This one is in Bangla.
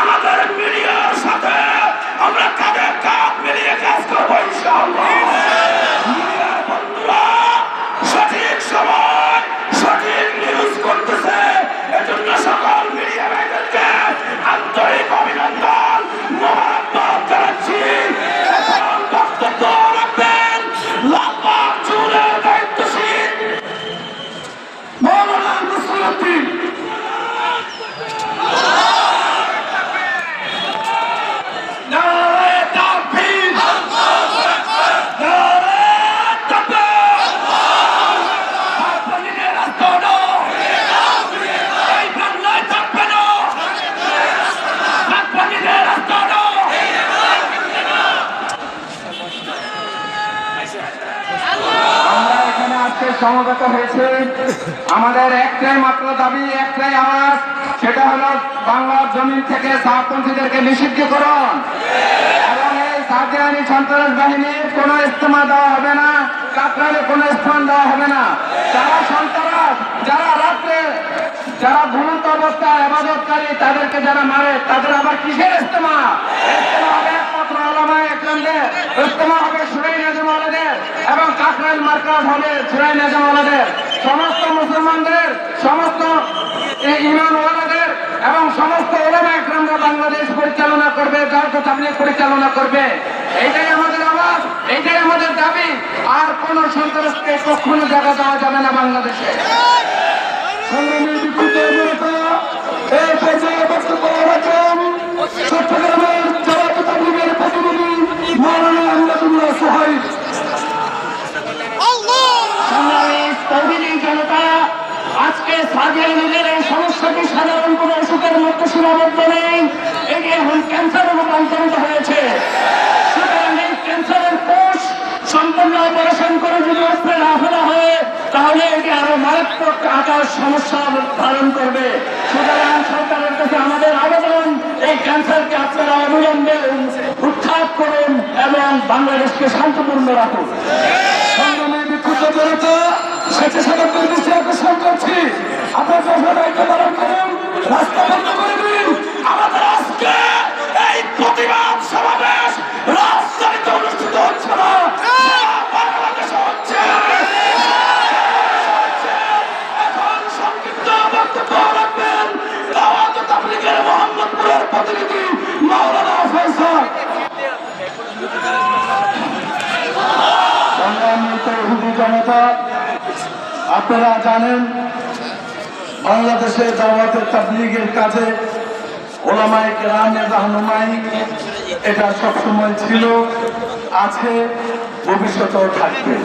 আমাদের মিডিয়ার সাথে আমরা কাঁধে কাঁধ মিলিয়ে কাজ করব ইনশাআল্লাহ। আজকে সমবেত হয়েছে। আমাদের একটাই মাত্র দাবি, একটাই আওয়াজ, সেটা হলো বাংলার জমিন থেকে সাহপন্থীদেরকে নিষিদ্ধকরণ এবং এই সাহায্যানি সন্ত্রাস বাহিনীর কোনো ইস্তেমা দেওয়া হবে না কাকরালে কোনো স্থান দেওয়া হবে না। যারা রাত্রে, যারা অবস্থায় তাদেরকে যারা মারে, তাদের আবার কিসের ইস্তেমা? এবং মার্কাজ হবে সুরাই নাজমালাদের সমস্ত মুসলমানদের, সমস্ত ইমানওয়ালাদের এবং সমস্ত ওলামা একরামরা বাংলাদেশ পরিচালনা করবে জাতীয় তাবলিগ পরিচালনা করবে। এইটাই আমাদের আওয়াজ, এইটাই আমাদের দাবি। আর কোন সন্ত্রাসকে কখনো জায়গা দেওয়া যাবে না বাংলাদেশে। আজকে সাজিয়া নিজের এই সমস্যাটি সাধারণ কোনো অসুখের মধ্যে সীমাবদ্ধ নেই। এটি এখন ক্যান্সারে রূপান্তরিত হয়েছে। ক্যান্সারের কোষ সম্পূর্ণ অপারেশন করে যদি ফেলা হয়, তাহলে এটি আরও মারাত্মক আকার সমস্যা ধারণ করবে। সুতরাং সরকারের কাছে আমাদের আবেদন, এই ক্যান্সারকে আপনারা অবিলম্বে উৎখাত করুন এবং বাংলাদেশকে শান্তপূর্ণ রাখুন। সংগ্রামী বিক্ষুব্ধ জনতা, স্বেচ্ছাসেবকদের জনতা, আপনারা জানেন বাংলাদেশে জামাতের তাবলিগের কাজে ওলামাই গ্রামে রাহনুমাই এটা সবসময় ছিল, আছে, ভবিষ্যতেও থাকবে।